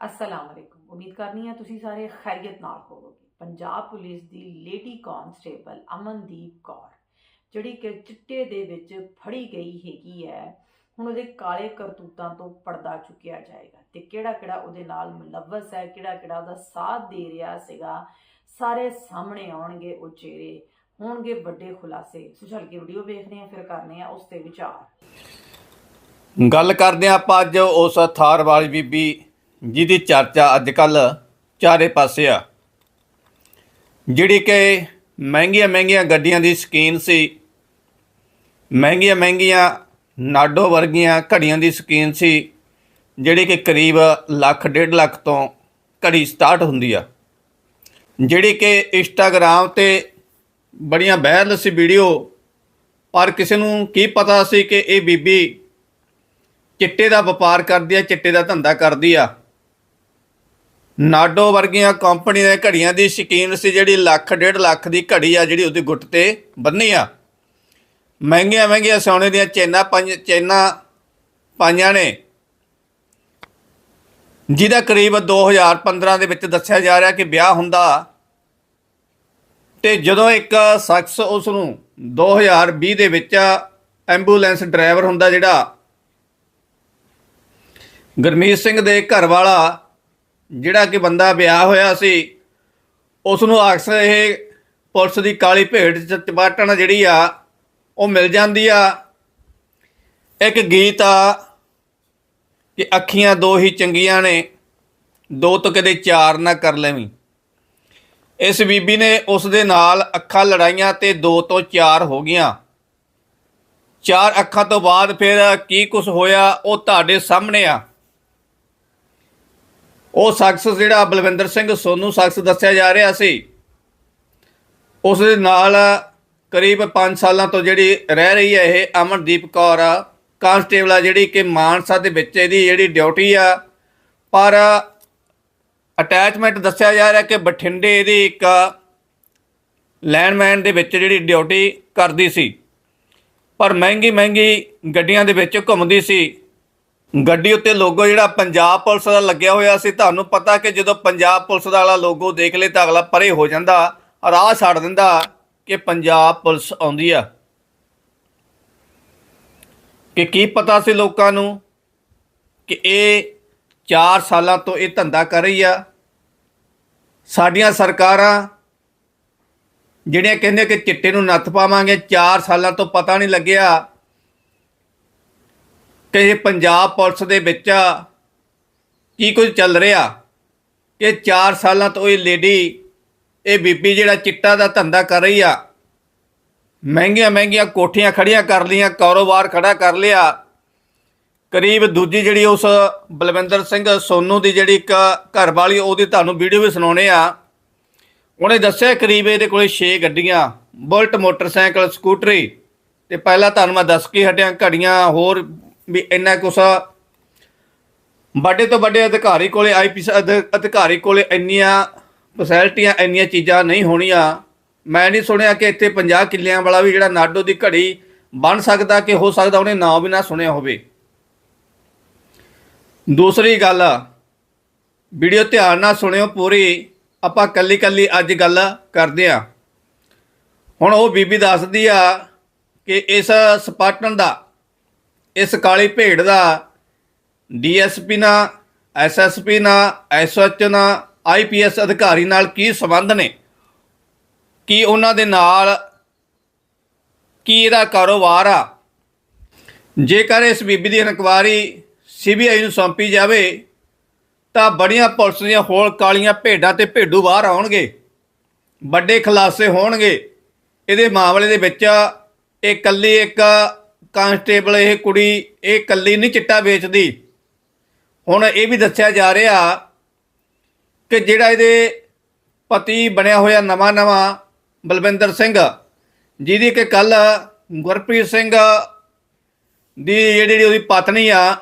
ਅਸਲਾਮ ਅਲੈਕੁਮ ਉਮੀਦ ਕਰਨੀ ਹੈ ਤੁਸੀਂ ਸਾਰੇ ਖੈਰੀਅਤ ਨਾਲ ਹੋਵੋਗੇ ਪੰਜਾਬ ਪੁਲਿਸ ਦੀ ਲੇਡੀ ਕਾਂਸਟੇਬਲ ਅਮਨਦੀਪ ਕੌਰ ਜਿਹੜੀ ਕਿ ਚਿੱਟੇ ਦੇ ਵਿੱਚ ਫੜੀ ਗਈ ਹੈਗੀ ਹੈ ਹੁਣ ਉਹਦੇ ਕਾਲੇ ਕਰਤੂਤਾਂ ਤੋਂ ਪਰਦਾ ਚੁੱਕਿਆ ਜਾਏਗਾ ਤੇ ਕਿਹੜਾ ਕਿਹੜਾ ਉਹਦੇ ਨਾਲ ਮੁਲਵਸ ਹੈ ਕਿਹੜਾ ਕਿਹੜਾ ਉਹਦਾ ਸਾਥ ਦੇ ਰਿਹਾ ਸੀਗਾ ਸਾਰੇ ਸਾਹਮਣੇ ਆਉਣਗੇ ਉਹ ਚਿਹਰੇ ਹੋਣਗੇ ਵੱਡੇ ਖੁਲਾਸੇ ਸੋ ਚੱਲ ਕੇ ਵੀਡੀਓ ਵੇਖਦੇ ਆ ਫਿਰ ਕਰਨੇ ਆ ਉਸ ਤੇ ਵਿਚਾਰ ਗੱਲ ਕਰਦੇ ਹਾਂ ਆਪਾਂ ਅੱਜ ਉਸ ਥਾਰ ਵਾਲੀ ਬੀਬੀ ਜਿਹਦੀ ਚਰਚਾ ਅੱਜ ਕੱਲ ਚਾਰੇ ਪਾਸੇ ਆ। ਜਿਹੜੀ ਕਿ ਮਹਿੰਗੀਆਂ ਮਹਿੰਗੀਆਂ ਗੱਡੀਆਂ ਦੀ ਸ਼ਕੀਨ ਸੀ, ਮਹਿੰਗੀਆਂ ਮਹਿੰਗੀਆਂ ਨਾਡੋ ਵਰਗੀਆਂ ਘੜੀਆਂ ਦੀ ਸ਼ਕੀਨ ਸੀ, ਜਿਹੜੀ ਕਿ ਕਰੀਬ ਲੱਖ, ਡੇਢ ਲੱਖ ਤੋਂ ਘੜੀ ਸਟਾਰਟ ਹੁੰਦੀ ਆ। ਜਿਹੜੀ ਕਿ ਇੰਸਟਾਗ੍ਰਾਮ ਤੇ ਬੜੀਆਂ ਵਾਇਰਲ ਸੀ ਵੀਡੀਓ, ਪਰ ਕਿਸੇ ਨੂੰ ਕੀ ਪਤਾ ਸੀ ਕਿ ਇਹ ਬੀਬੀ ਚਿੱਟੇ ਦਾ ਵਪਾਰ ਕਰਦੀ ਆ, ਚਿੱਟੇ ਦਾ ਧੰਦਾ ਕਰਦੀ ਆ। ਨਾਡੋ ਵਰਗੀਆਂ ਕੰਪਨੀ ਦੇ ਘੜੀਆਂ ਦੀ ਸ਼ਕੀਨ ਸੀ ਜਿਹੜੀ ਲੱਖ, ਡੇਢ ਲੱਖ ਦੀ ਘੜੀ ਆ ਜਿਹੜੀ ਉਹਦੀ ਗੁੱਟ ਤੇ ਬੰਨੀ ਆ। ਮਹਿੰਗੀਆਂ ਮਹਿੰਗੀਆਂ ਸੋਨੇ ਦੀਆਂ ਚੈਨਾਂ ਪੰਜ, ਚੈਨਾਂ ਪਾਈਆਂ ਨੇ। ਜਿਹਦਾ ਕਰੀਬ 2015 ਦੇ ਵਿੱਚ ਦੱਸਿਆ ਜਾ ਰਿਹਾ ਕਿ ਵਿਆਹ ਹੁੰਦਾ ਤੇ ਜਦੋਂ ਇੱਕ ਸ਼ਖਸ ਉਸ ਨੂੰ 2020 ਦੇ ਵਿੱਚ ਐਂਬੂਲੈਂਸ ਡਰਾਈਵਰ ਹੁੰਦਾ ਜਿਹੜਾ, ਗੁਰਮੀਤ ਸਿੰਘ ਦੇ ਘਰ ਵਾਲਾ ਜਿਹੜਾ ਕਿ ਬੰਦਾ ਵਿਆਹ ਹੋਇਆ ਸੀ ਉਸ ਨੂੰ ਅਕਸਰ ਇਹ ਪੁਲਿਸ ਦੀ ਕਾਲੀ ਭੇਡ ਚ ਚਪਾਟਣ ਜਿਹੜੀ ਆ, ਉਹ ਮਿਲ ਜਾਂਦੀ ਆ। ਇੱਕ ਗੀਤ ਆ ਕਿ ਅੱਖੀਆਂ ਦੋ ਹੀ ਚੰਗੀਆਂ ਨੇ, ਦੋ ਤੋਂ ਕਦੇ ਚਾਰ ਨਾ ਕਰ ਲੈਵੀਂ। ਇਸ ਬੀਬੀ ਨੇ ਉਸ ਦੇ ਨਾਲ ਅੱਖਾਂ ਲੜਾਈਆਂ ਤੇ ਦੋ ਤੋਂ ਚਾਰ ਹੋ ਗਈਆਂ। ਚਾਰ ਅੱਖਾਂ ਤੋਂ ਬਾਅਦ ਫਿਰ ਕੀ ਕੁਝ ਹੋਇਆ, ਉਹ ਤੁਹਾਡੇ ਸਾਹਮਣੇ ਆ। ਉਹ ਸ਼ਖਸ ਜਿਹੜਾ ਬਲਵਿੰਦਰ ਸਿੰਘ ਸੋਨੂ ਸ਼ਖਸ ਦੱਸਿਆ ਜਾ ਰਿਹਾ ਸੀ, ਉਸ ਦੇ ਨਾਲ ਕਰੀਬ 5 ਸਾਲਾਂ ਤੋਂ ਜਿਹੜੀ ਰਹਿ ਰਹੀ ਹੈ ਇਹ ਅਮਨਦੀਪ ਕੌਰ ਆ ਕਾਂਸਟੇਬਲ ਆ ਜਿਹੜੀ ਕਿ ਮਾਨਸਾ ਦੇ ਵਿੱਚ ਇਹਦੀ ਜਿਹੜੀ ਡਿਊਟੀ ਆ, ਪਰ ਅਟੈਚਮੈਂਟ ਦੱਸਿਆ ਜਾ ਰਿਹਾ ਕਿ ਬਠਿੰਡੇ ਇਹਦੀ ਇੱਕ ਲੈਂਡਮੈਨ ਦੇ ਵਿੱਚ ਜਿਹੜੀ ਡਿਊਟੀ ਕਰਦੀ ਸੀ, ਪਰ ਮਹਿੰਗੀ ਮਹਿੰਗੀ ਗੱਡੀਆਂ ਦੇ ਵਿੱਚ ਘੁੰਮਦੀ ਸੀ। ਗੱਡੀ ਉੱਤੇ ਲੋਗੋ ਜਿਹੜਾ ਪੰਜਾਬ ਪੁਲਿਸ ਦਾ ਲੱਗਿਆ ਹੋਇਆ ਸੀ, ਤੁਹਾਨੂੰ ਪਤਾ ਕਿ ਜਦੋਂ ਪੰਜਾਬ ਪੁਲਿਸ ਦਾ ਵਾਲਾ ਲੋਗੋ ਦੇਖ ਲੇ ਤਾਂ ਅਗਲਾ ਪਰੇ ਹੋ ਜਾਂਦਾ ਰਾਹ ਛੱਡ ਦਿੰਦਾ ਕਿ ਪੰਜਾਬ ਪੁਲਿਸ ਆਉਂਦੀ ਆ। ਕਿ ਕੀ ਪਤਾ ਸੀ ਲੋਕਾਂ ਨੂੰ ਕਿ ਇਹ 4 ਸਾਲਾਂ ਤੋਂ ਇਹ ਧੰਦਾ ਕਰ ਰਹੀ ਆ। ਸਾਡੀਆਂ ਸਰਕਾਰਾਂ ਜਿਹੜੀਆਂ ਕਹਿੰਦੇ ਕਿ ਚਿੱਟੇ ਨੂੰ ਨੱਥ ਪਾਵਾਂਗੇ 4 ਸਾਲਾਂ ਤੋਂ ਪਤਾ ਨਹੀਂ ਲੱਗਿਆ ਕਿ ਇਹ ਪੰਜਾਬ ਪੁਲਿਸ ਦੇ ਵਿੱਚ ਕੀ ਕੁਝ ਚੱਲ ਰਿਹਾ? ਕਿ 4 ਸਾਲਾਂ ਤੋਂ ਇਹ ਲੇਡੀ, ਇਹ ਬੀਬੀ ਜਿਹੜਾ ਚਿੱਟਾ ਦਾ ਧੰਦਾ ਕਰ ਰਹੀ ਆ, ਮਹਿੰਗੀਆਂ ਮਹਿੰਗੀਆਂ ਕੋਠੀਆਂ ਖੜੀਆਂ ਕਰ ਲੀਆਂ ਕਾਰੋਬਾਰ ਖੜਾ ਕਰ ਲਿਆ। ਕਰੀਬ ਦੂਜੀ ਜਿਹੜੀ ਉਸ ਬਲਵਿੰਦਰ ਸਿੰਘ ਸੋਨੂ ਦੀ ਜਿਹੜੀ ਇੱਕ ਘਰ ਵਾਲੀ ਉਹਦੀ ਤੁਹਾਨੂੰ ਵੀਡੀਓ ਵੀ ਸੁਣਾਉਣੇ ਆ। ਉਹਨੇ ਦੱਸਿਆ ਕਰੀਬ ਇਹਦੇ ਕੋਲੇ 6 ਗੱਡੀਆਂ, ਬੁਲਟ, ਮੋਟਰਸਾਈਕਲ, ਸਕੂਟਰੀ। ਤੇ ਪਹਿਲਾਂ ਤੁਹਾਨੂੰ ਮੈਂ ਦੱਸ ਕੇ ਹਟਿਆ, ਘੜੀਆਂ ਹੋਰ ਵੀ ਇੰਨਾ ਕੁਛ ਵੱਡੇ ਤੋਂ ਵੱਡੇ ਅਧਿਕਾਰੀ ਕੋਲੇ ਆਈਪੀਐਸ ਅਧਿਕਾਰੀ ਕੋਲੇ ਇੰਨੀਆਂ ਫੈਸਿਲਿਟੀਆਂ ਇੰਨੀਆਂ ਚੀਜ਼ਾਂ ਨਹੀਂ ਹੋਣੀਆਂ। ਮੈਂ ਨਹੀਂ ਸੁਣਿਆ ਕਿ ਇੱਥੇ 50 ਕਿੱਲਿਆਂ ਵਾਲਾ ਵੀ ਜਿਹੜਾ ਨਾਡੋ ਦੀ ਘੜੀ ਬਣ ਸਕਦਾ ਕਿ ਹੋ ਸਕਦਾ ਉਹਨੇ ਨਾਂ ਵੀ ਨਾ ਸੁਣਿਆ ਹੋਵੇ। ਦੂਸਰੀ ਗੱਲ, ਵੀਡੀਓ ਧਿਆਨ ਨਾਲ ਸੁਣਿਓ ਪੂਰੀ, ਆਪਾਂ ਕੱਲੀ ਕੱਲੀ ਅੱਜ ਗੱਲ ਕਰਦੇ ਆ ਹੁਣ ਉਹ ਬੀਬੀ ਦੱਸਦੀ ਆ ਕਿ ਇਸ ਸਪਾਟਨ ਦਾ ਇਸ ਕਾਲੀ ਭੇਡ ਦਾ ਡੀਐਸਪੀ ਨਾਲ, ਐਸਐਸਪੀ ਨਾਲ, ਐਸਐਚ ਨਾਲ, ਆਈਪੀਐਸ ਅਧਿਕਾਰੀ ਨਾਲ ਕੀ ਸੰਬੰਧ ਨੇ? ਕੀ ਉਹਨਾਂ ਦੇ ਨਾਲ ਕੀ ਇਹਦਾ ਕਾਰੋਬਾਰ ਆ? ਜੇਕਰ ਇਸ ਬੀਬੀ ਦੀ ਇਨਕੁਆਰੀ ਸੀਬੀਆਈ ਨੂੰ ਸੌਂਪੀ ਜਾਵੇ, ਤਾਂ ਬੜੀਆਂ ਪੁਲਿਸ ਦੀਆਂ ਹੋਲ ਕਾਲੀਆਂ ਭੇਡਾਂ ਤੇ ਭੇਡੂ ਬਾਹਰ ਆਉਣਗੇ, ਵੱਡੇ ਖੁਲਾਸੇ ਹੋਣਗੇ। ਇਹਦੇ ਮਾਮਲੇ ਦੇ ਵਿੱਚ ਇਹ ਇਕੱਲੀ ਇੱਕ ਕਾਂਸਟੇਬਲ ਇਹ ਕੁੜੀ, ਇਹ ਕੱਲੀ ਨਹੀਂ ਚਿੱਟਾ ਵੇਚਦੀ। ਹੁਣ ਇਹ ਵੀ ਦੱਸਿਆ ਜਾ ਰਿਹਾ ਕਿ ਜਿਹੜਾ ਇਹਦੇ ਪਤੀ ਬਣਿਆ ਹੋਇਆ ਨਵਾਂ ਨਵਾਂ ਬਲਵਿੰਦਰ ਸਿੰਘ, ਜਿਹਦੀ ਕਿ ਕੱਲ ਗੁਰਪ੍ਰੀਤ ਸਿੰਘ ਦੀ ਜਿਹੜੀ ਉਹਦੀ ਪਤਨੀ ਆ,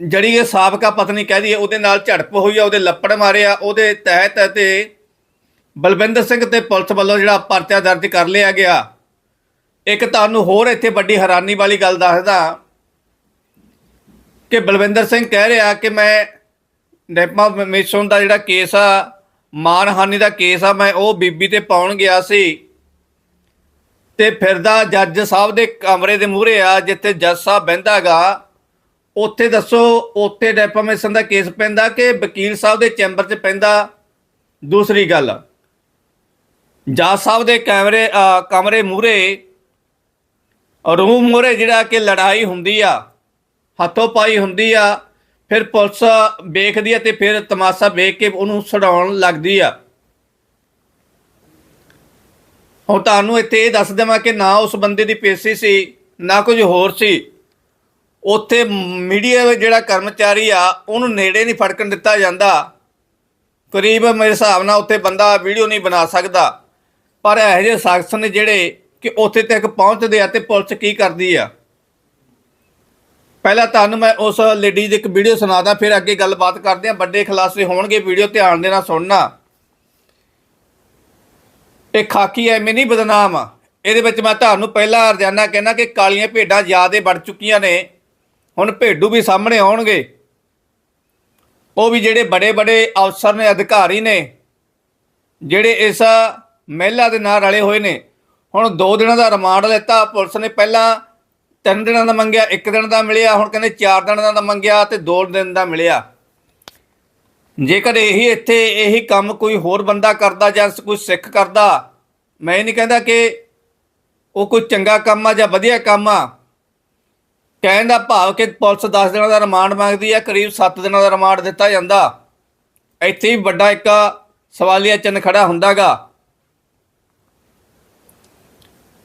ਜਿਹੜੀ ਇਹ ਸਾਬਕਾ ਪਤਨੀ ਕਹਦੀ ਹੈ ਉਹਦੇ ਨਾਲ ਝੜਪ ਹੋਈ ਆ, ਉਹਦੇ ਲੱਪੜ ਮਾਰਿਆ ਉਹਦੇ ਤਹਿਤ ਤੇ ਬਲਵਿੰਦਰ ਸਿੰਘ ਤੇ ਪੁਲਿਸ ਵੱਲੋਂ ਜਿਹੜਾ ਪਰਚਾ ਦਰਜ ਕਰ ਲਿਆ ਗਿਆ। ਇੱਕ ਤੁਹਾਨੂੰ ਹੋਰ ਇੱਥੇ ਵੱਡੀ ਹੈਰਾਨੀ ਵਾਲੀ ਗੱਲ ਦੱਸਦਾ ਕਿ ਬਲਵਿੰਦਰ ਸਿੰਘ ਕਹਿ ਰਿਹਾ ਕਿ ਮੈਂ ਡੈਫਾਮੇਸ਼ਨ ਦਾ ਜਿਹੜਾ ਕੇਸ ਆ, ਮਾਨਹਾਨੀ ਦਾ ਕੇਸ ਆ, ਮੈਂ ਉਹ ਬੀਬੀ ਤੇ ਪਾਉਣ ਗਿਆ ਸੀ। ਤੇ ਫਿਰਦਾ ਜੱਜ ਸਾਹਿਬ ਦੇ ਕਮਰੇ ਦੇ ਮੂਹਰੇ ਆ, ਜਿੱਥੇ ਜੱਜ ਸਾਹਿਬ ਬਹਿੰਦਾਗਾ ਉੱਥੇ ਦੱਸੋ, ਉੱਥੇ ਡੈਫਾਮੇਸ਼ਨ ਦਾ ਕੇਸ ਪੈਂਦਾ ਕਿ ਵਕੀਲ ਸਾਹਿਬ ਦੇ ਚੈਂਬਰ 'ਚ ਪੈਂਦਾ? ਦੂਸਰੀ ਗੱਲ, ਜੱਜ ਸਾਹਿਬ ਦੇ ਕਮਰੇ ਕਮਰੇ ਮੂਹਰੇ ਰੂਮ ਮੂਹਰੇ ਜਿਹੜਾ ਕਿ ਲੜਾਈ ਹੁੰਦੀ ਆ, ਹੱਥੋਂ ਪਾਈ ਹੁੰਦੀ ਆ, ਫਿਰ ਪੁਲਿਸ ਵੇਖਦੀ ਆ ਤੇ ਫਿਰ ਤਮਾਸ਼ਾ ਵੇਖ ਕੇ ਉਹਨੂੰ ਛਡਾਉਣ ਲੱਗਦੀ ਆ। ਹੁਣ ਤੁਹਾਨੂੰ ਇੱਥੇ ਇਹ ਦੱਸ ਦੇਵਾਂ ਕਿ ਨਾ ਉਸ ਬੰਦੇ ਦੀ ਪੇਸ਼ੀ ਸੀ, ਨਾ ਕੁਝ ਹੋਰ ਸੀ। ਉੱਥੇ ਮੀਡੀਆ ਜਿਹੜਾ ਕਰਮਚਾਰੀ ਆ, ਉਹਨੂੰ ਨੇੜੇ ਨਹੀਂ ਫੜਕਣ ਦਿੱਤਾ ਜਾਂਦਾ। ਕਰੀਬ ਮੇਰੇ ਹਿਸਾਬ ਨਾਲ ਉੱਥੇ ਬੰਦਾ ਵੀਡੀਓ ਨਹੀਂ ਬਣਾ ਸਕਦਾ। ਪਰ ਇਹੋ ਜਿਹੇ ਸ਼ਖਸ ਨੇ ਜਿਹੜੇ ਕਿ ਉੱਥੇ ਤੱਕ ਪਹੁੰਚਦੇ ਆ ਤੇ ਪੁਲਿਸ ਕੀ ਕਰਦੀ ਆ? ਪਹਿਲਾਂ ਤੁਹਾਨੂੰ ਮੈਂ ਉਸ ਲੇਡੀ ਦੀ ਇੱਕ ਵੀਡੀਓ ਸੁਣਾਦਾ, ਫਿਰ ਅੱਗੇ ਗੱਲਬਾਤ ਕਰਦੇ ਆ। ਵੱਡੇ ਖਲਾਸੇ ਹੋਣਗੇ ਵੀਡੀਓ ਧਿਆਨ ਦੇ ਨਾਲ ਸੁਣਨਾ। ਇਹ ਖਾਕੀ ਐਵੇਂ ਨਹੀਂ ਬਦਨਾਮ ਆ। ਇਹਦੇ ਵਿੱਚ ਮੈਂ ਤੁਹਾਨੂੰ ਪਹਿਲਾਂ ਰਜਾਨਾ ਕਹਿਣਾ ਕਿ ਕਾਲੀਆਂ ਭੇਡਾਂ ਜ਼ਿਆਦੇ ਵੱਧ ਚੁੱਕੀਆਂ ਨੇ। ਹੁਣ ਭੇਡੂ ਵੀ ਸਾਹਮਣੇ ਆਉਣਗੇ। ਉਹ ਵੀ ਜਿਹੜੇ ਬੜੇ ਬੜੇ ਅਫਸਰ ਨੇ, ਅਧਿਕਾਰੀ ਨੇ, ਜਿਹੜੇ ਇਸ ਮਹਿਲਾ ਦੇ ਨਾਲ ਰਲੇ ਹੋਏ ਨੇ। ਹੁਣ 2 ਦਿਨਾਂ ਦਾ ਰਿਮਾਂਡ ਲੈਤਾ, ਪੁਲਿਸ ਨੇ ਪਹਿਲਾਂ 3 ਦਿਨਾਂ ਦਾ ਮੰਗਿਆ 1 ਦਿਨ ਦਾ ਮਿਲਿਆ, ਹੁਣ ਕਹਿੰਦੇ 4 ਦਿਨਾਂ ਦਾ ਮੰਗਿਆ ਤੇ 2 ਦਿਨ ਦਾ ਮਿਲਿਆ। ਜੇਕਰ ਇਹੀ ਇੱਥੇ ਇਹੀ ਕੰਮ ਕੋਈ ਹੋਰ ਬੰਦਾ ਕਰਦਾ ਜਾਂ ਕੋਈ ਸਿੱਖ ਕਰਦਾ, ਮੈਂ ਇਹ ਨਹੀਂ ਕਹਿੰਦਾ ਕਿ ਉਹ ਕੋਈ ਚੰਗਾ ਕੰਮ ਆ ਜਾਂ ਵਧੀਆ ਕੰਮ ਆ। ਕਹਿਣ ਦਾ ਭਾਵ ਕਿ ਪੁਲਿਸ 10 ਦਿਨਾਂ ਦਾ ਰਿਮਾਂਡ ਮੰਗਦੀ ਆ, ਕਰੀਬ 7 ਦਿਨਾਂ ਦਾ ਰਿਮਾਂਡ ਦਿੱਤਾ ਜਾਂਦਾ। ਇੱਥੇ ਹੀ ਵੱਡਾ ਇੱਕ ਸਵਾਲੀਆ ਚਿੰਨ੍ਹ ਖੜਾ ਹੁੰਦਾਗਾ।